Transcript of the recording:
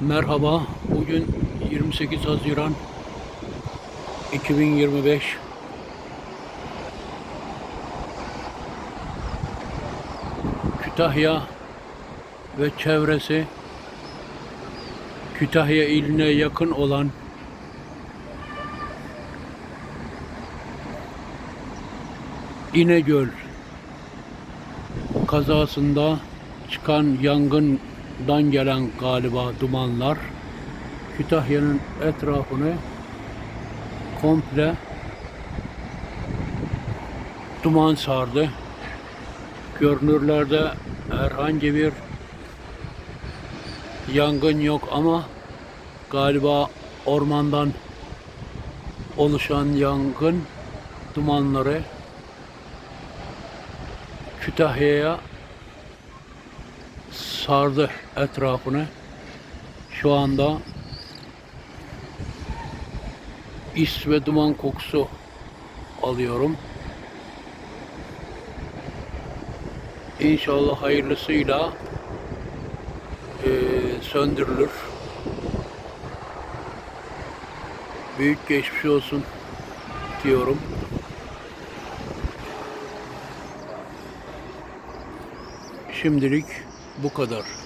Merhaba. Bugün 28 Haziran 2025. Kütahya ve çevresi Kütahya iline yakın olan İnegöl kazasında çıkan yangından gelen galiba dumanlar Kütahya'nın etrafını komple duman sardı. Görünürlerde herhangi bir yangın yok ama galiba ormandan oluşan yangın dumanları Kütahya'ya sardı etrafını. Şu anda is ve duman kokusu alıyorum. İnşallah hayırlısıyla eee, söndürülür. Büyük geçmiş olsun diyorum. Şimdilik bu kadar.